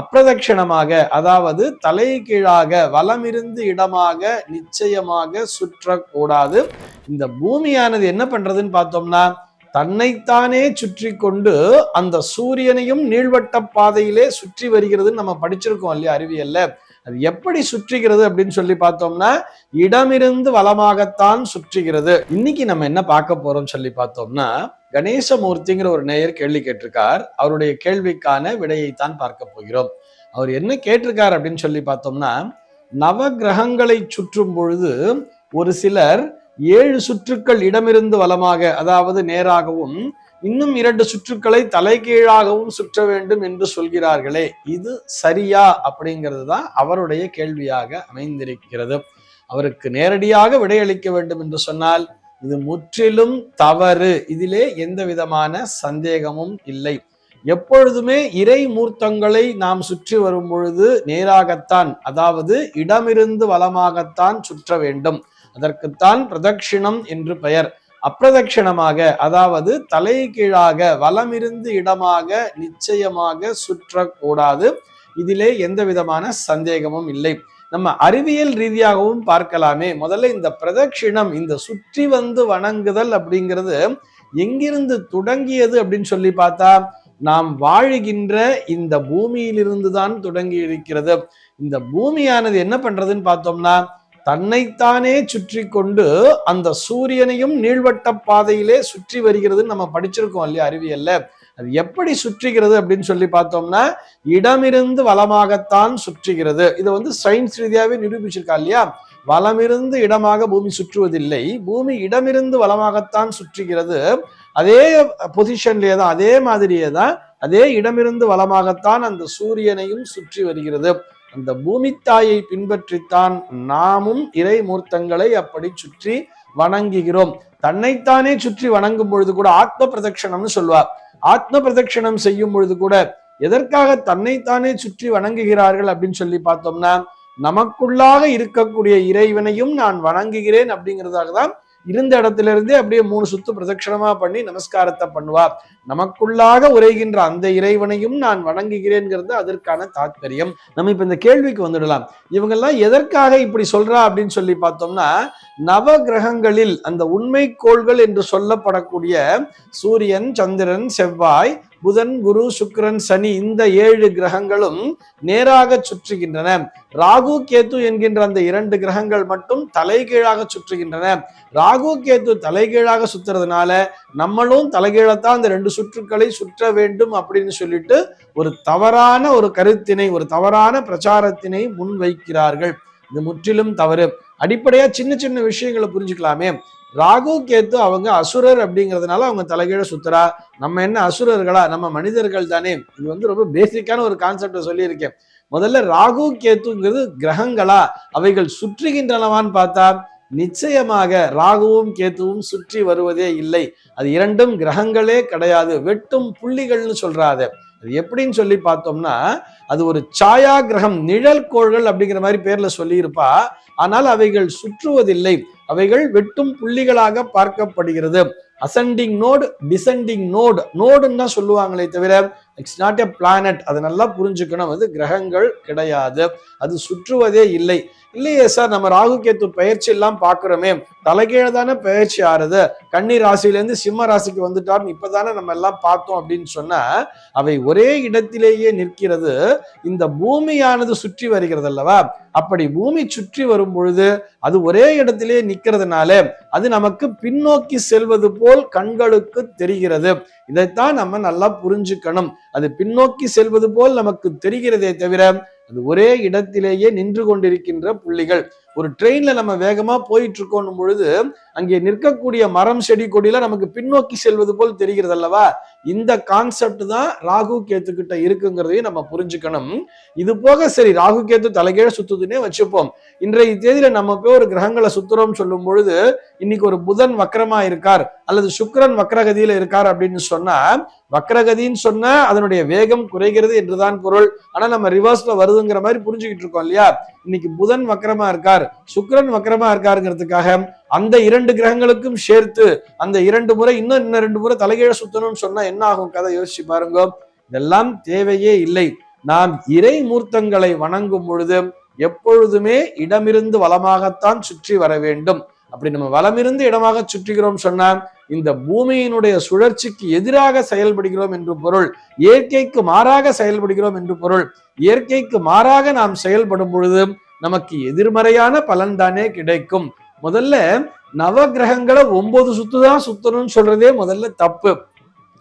அப்பிரதட்சிணமாக அதாவது தலைகீழாக வலமிருந்து இடமாக நிச்சயமாக சுற்றக்கூடாது. இந்த பூமியானது என்ன பண்றதுன்னு பார்த்தோம்னா தன்னைத்தானே சுற்றி கொண்டு அந்த சூரியனையும் நீள்வட்ட பாதையிலே சுற்றி வருகிறதுன்னு நம்ம படிச்சிருக்கோம் இல்லையா அறிவியல்ல? அது எப்படி சுற்றுகிறது அப்படின்னு சொல்லி பார்த்தோம்னா இடமிருந்து வளமாகத்தான் சுற்றுகிறது. இன்னைக்கு நம்ம என்ன பார்க்க போறோம் சொல்லி பார்த்தோம்னா கணேசமூர்த்திங்கிற ஒரு நேயர் கேள்வி கேட்டிருக்கார். அவருடைய கேள்விக்கான விடையைத்தான் பார்க்க போகிறோம். அவர் என்ன கேட்டிருக்கார் அப்படின்னு சொல்லி பார்த்தோம்னா நவ கிரகங்களை சுற்றும் பொழுது ஒரு சிலர் ஏழு சுற்றுக்கள் இடமிருந்து வளமாக அதாவது நேராகவும் இன்னும் இரண்டு சுற்றுக்களை தலைகீழாகவும் சுற்ற வேண்டும் என்று சொல்கிறார்களே. இது சரியா அப்படிங்கிறது தான் அவருடைய கேள்வியாக அமைந்திருக்கிறது. அவருக்கு நேரடியாக விடையளிக்க வேண்டும் என்று சொன்னால் இது முற்றிலும் தவறு. இதிலே எந்த விதமான சந்தேகமும் இல்லை. எப்பொழுதுமே இறை மூர்த்தங்களை நாம் சுற்றி வரும் பொழுது நேராகத்தான் அதாவது இடமிருந்து வளமாகத்தான் சுற்ற வேண்டும். அதற்குத்தான் பிரதட்சிணம் என்று பெயர். அப்பிரதட்சிணமாக அதாவது தலைகீழாக வலமிருந்து இடமாக நிச்சயமாக சுற்றக்கூடாது. இதிலே எந்த விதமான சந்தேகமும் இல்லை. நம்ம அறிவியல் ரீதியாகவும் பார்க்கலாமே. முதல்ல இந்த பிரதட்சிணம் இந்த சுற்றி வந்து வணங்குதல் அப்படிங்கிறது எங்கிருந்து தொடங்கியது அப்படின்னு சொல்லி பார்த்தா நாம் வாழுகின்ற இந்த பூமியிலிருந்து தான் தொடங்கி இருக்கிறது இந்த பூமியானது என்ன பண்றதுன்னு பார்த்தோம்னா தன்னைத்தானே சுற்றி கொண்டு அந்த சூரியனையும் நீள்வட்ட பாதையிலே சுற்றி வருகிறதுன்னு நம்ம படிச்சிருக்கோம் இல்லையா அறிவியல்ல? அது எப்படி சுற்றுகிறது அப்படின்னு சொல்லி பார்த்தோம்னா இடமிருந்து வளமாகத்தான் சுற்றுகிறது. இதை வந்து சயின்ஸ் ரீதியாவே நிரூபிச்சிருக்கா இல்லையா? வளமிருந்து இடமாக பூமி சுற்றுவதில்லை. பூமி இடமிருந்து வளமாகத்தான் சுற்றுகிறது. அதே பொசிஷன்லேயே தான் அதே மாதிரியே தான் அதே இடமிருந்து வளமாகத்தான் அந்த சூரியனையும் சுற்றி வருகிறது. அந்த பூமித்தாயை பின்பற்றித்தான் நாமும் இறை மூர்த்தங்களை அப்படி சுற்றி வணங்குகிறோம். தன்னைத்தானே சுற்றி வணங்கும் பொழுது கூட ஆத்ம பிரதட்சணம்னு சொல்வார். ஆத்ம பிரதட்சணம் செய்யும் பொழுது கூட எதற்காக தன்னைத்தானே சுற்றி வணங்குகிறார்கள் அப்படின்னு சொல்லி பார்த்தோம்னா நமக்குள்ளாக இருக்கக்கூடிய இறைவனையும் நான் வணங்குகிறேன் அப்படிங்கிறதாக தான் இருந்த இடத்துல இருந்தே அப்படியே மூணு சுத்து பிரதட்சணமா பண்ணி நமஸ்காரத்தை பண்ணுவா. நமக்குள்ளாக உரைகின்ற அந்த இறைவனையும் நான் வணங்குகிறேன்கிறது அதற்கான தாத்பரியம். நம்ம இப்ப இந்த கேள்விக்கு வந்துடலாம். இவங்கெல்லாம் எதற்காக இப்படி சொல்றா அப்படின்னு சொல்லி பார்த்தோம்னா நவ கிரகங்களில் அந்த உண்மை கோள்கள் என்று சொல்லப்படக்கூடிய சூரியன் சந்திரன் செவ்வாய் புதன் குரு சுக்கிரன் சனி இந்த ஏழு கிரகங்களும் நேராக சுற்றுகின்றன. ராகு கேத்து என்கின்ற அந்த இரண்டு கிரகங்கள் மட்டும் தலைகீழாக சுற்றுகின்றன. ராகு கேத்து தலைகீழாக சுத்துறதுனால நம்மளும் தலைகீழத்தான் அந்த ரெண்டு சுற்றுக்களை சுற்ற வேண்டும் அப்படின்னு சொல்லிட்டு ஒரு தவறான ஒரு கருத்தினை ஒரு தவறான பிரச்சாரத்தினை முன்வைக்கிறார்கள். இது முற்றிலும் தவறு. அடிப்படையா சின்ன சின்ன விஷயங்களை புரிஞ்சுக்கலாமே. ராகு கேத்து அவங்க அசுரர் அப்படிங்கிறதுனால அவங்க தலைகீழ சுத்துறா. நம்ம என்ன அசுரர்களா? நம்ம மனிதர்கள் தானே. இது வந்து ரொம்ப பேசிக்கான ஒரு கான்செப்டை சொல்லியிருக்கேன். முதல்ல ராகு கேத்துங்கிறது கிரகங்களா? அவைகள் சுற்றுகின்றனவான்னு பார்த்தா நிச்சயமாக ராகுவும் கேத்துவும் சுற்றி வருவதே இல்லை. அது இரண்டும் கிரகங்களே கிடையாது. வெட்டும் புள்ளிகள்னு சொல்றாது அது எப்படின்னு சொல்லி பார்த்தோம்னா அது ஒரு சாயா கிரகம் நிழல் கோள்கள் அப்படிங்கிற மாதிரி பேர்ல சொல்லியிருப்பா. ஆனால் அவைகள் சுற்றுவதில்லை. அவைகள் வெட்டும் புள்ளிகளாக பார்க்கப்படுகிறது. அசெண்டிங் நோடு டிசெண்டிங் நோடு நோடுன்னு தான் சொல்லுவாங்களே தவிர இட்ஸ் நாட் எ பிளானட் அதை நல்லா புரிஞ்சுக்கணும். அது கிரகங்கள் கிடையாது. அது சுற்றுவதே இல்லை. இல்லையே சார் நம்ம ராகு கேத்து பயிற்சி எல்லாம் பார்க்குறோமே. தலைகீழே தானே பயிற்சி ஆறுது. கன்னி ராசியிலேருந்து சிம்ம ராசிக்கு வந்துட்டார்னு இப்பதானே நம்ம எல்லாம் பார்த்தோம் அப்படின்னு சொன்னால் அவை ஒரே இடத்திலேயே நிற்கிறது. இந்த பூமியானது சுற்றி வருகிறது அல்லவா? அப்படி பூமி சுற்றி வரும் பொழுது அது ஒரே இடத்திலேயே நிற்கிறதுனால அது நமக்கு பின்னோக்கி செல்வது போல் கண்களுக்கு தெரிகிறது. இதைத்தான் நம்ம நல்லா புரிஞ்சுக்கணும். அது பின்னோக்கி செல்வது போல் நமக்கு தெரிகிறதே தவிர அது ஒரே இடத்திலேயே நின்று கொண்டிருக்கின்ற புள்ளிகள். ஒரு ட்ரெயின்ல நம்ம வேகமா போயிட்டு இருக்கோம் பொழுது அங்கே நிற்கக்கூடிய மரம் செடி கொடியில நமக்கு பின்னோக்கி செல்வது போல் தெரிகிறது அல்லவா? இந்த கான்செப்ட் தான் ராகு கேத்து கிட்ட இருக்குங்கிறதையும் நம்ம புரிஞ்சுக்கணும். இது போக சரி ராகு கேத்து தலைகீழ சுத்துதுன்னே வச்சுப்போம். இன்றைய தேதியில நம்ம போய் ஒரு கிரகங்களை சுத்துறோம் சொல்லும் பொழுது இன்னைக்கு ஒரு புதன் வக்கரமா இருக்கார் அல்லது சுக்கரன் வக்ரகதியில இருக்கார் அப்படின்னு சொன்னா வக்ரகதின்னு சொன்னா அதனுடைய வேகம் குறைகிறது என்றுதான் பொருள். ஆனா நம்ம ரிவர்ஸ்ல வருது போகுதுங்கிற மாதிரி புரிஞ்சுக்கிட்டு இருக்கோம் இல்லையா? இன்னைக்கு புதன் வக்கரமா இருக்கார். சுக்கரன் வக்கரமா இருக்காருங்கிறதுக்காக அந்த இரண்டு கிரகங்களுக்கும் சேர்த்து அந்த இரண்டு முறை இன்னும் இன்னும் ரெண்டு முறை தலைகீழ சுத்தணும்னு சொன்னா என்ன ஆகும்? கதை யோசிச்சு பாருங்க. இதெல்லாம் தேவையே இல்லை. நாம் இறை மூர்த்தங்களை வணங்கும் பொழுது எப்பொழுதுமே இடமிருந்து வளமாகத்தான் சுற்றி வர வேண்டும். அப்படி நம்ம வலமிருந்து இடமாக சுற்றுகிறோம் சொன்னால் இந்த பூமியினுடைய சுழற்சிக்கு எதிராக செயல்படுகிறோம் என்று பொருள் இயற்கைக்கு மாறாக செயல்படுகிறோம் என்று பொருள் இயற்கைக்கு மாறாக நாம் செயல்படும் பொழுது நமக்கு எதிர்மறையான பலன் தானே கிடைக்கும். முதல்ல நவ கிரகங்களை ஒன்பது சுத்து தான் சுத்தணும்னு சொல்றதே முதல்ல தப்பு.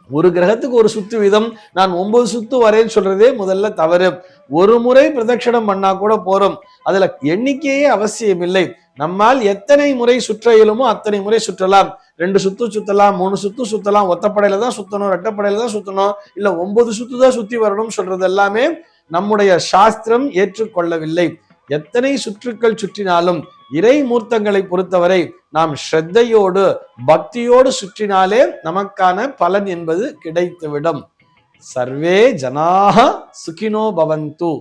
ஒரு கிரகத்துக்கு ஒரு சுத்து வீதம் நான் ஒன்பது சுத்து வரேன்னு சொல்றதே முதல்ல தவறு. ஒரு முறை பிரதட்சணம் பண்ணா கூட போறோம். அதுல எண்ணிக்கையே அவசியம் இல்லை நம்மால் எத்தனை முறை சுற்ற இயலுமோ அத்தனை முறை சுற்றலாம். ரெண்டு சுத்து சுத்தலாம் மூணு சுத்து சுத்தலாம். ஒத்தப்படையில தான் சுத்தணும் ரெட்டப்படையில தான் சுத்தணும். இல்ல ஒன்பது சுத்து தான் சுத்தி வரணும் சொல்றது எல்லாமே நம்முடைய சாஸ்திரம் ஏற்றுக்கொள்ளவில்லை. எத்தனை சுற்றுக்கள் சுற்றினாலும் இறை மூர்த்தங்களை பொறுத்தவரை நாம் ஸ்ரத்தையோடு பக்தியோடு சுற்றினாலே நமக்கான பலன் என்பது கிடைத்துவிடும். சர்வே ஜனாக சுகினோ பவந்து.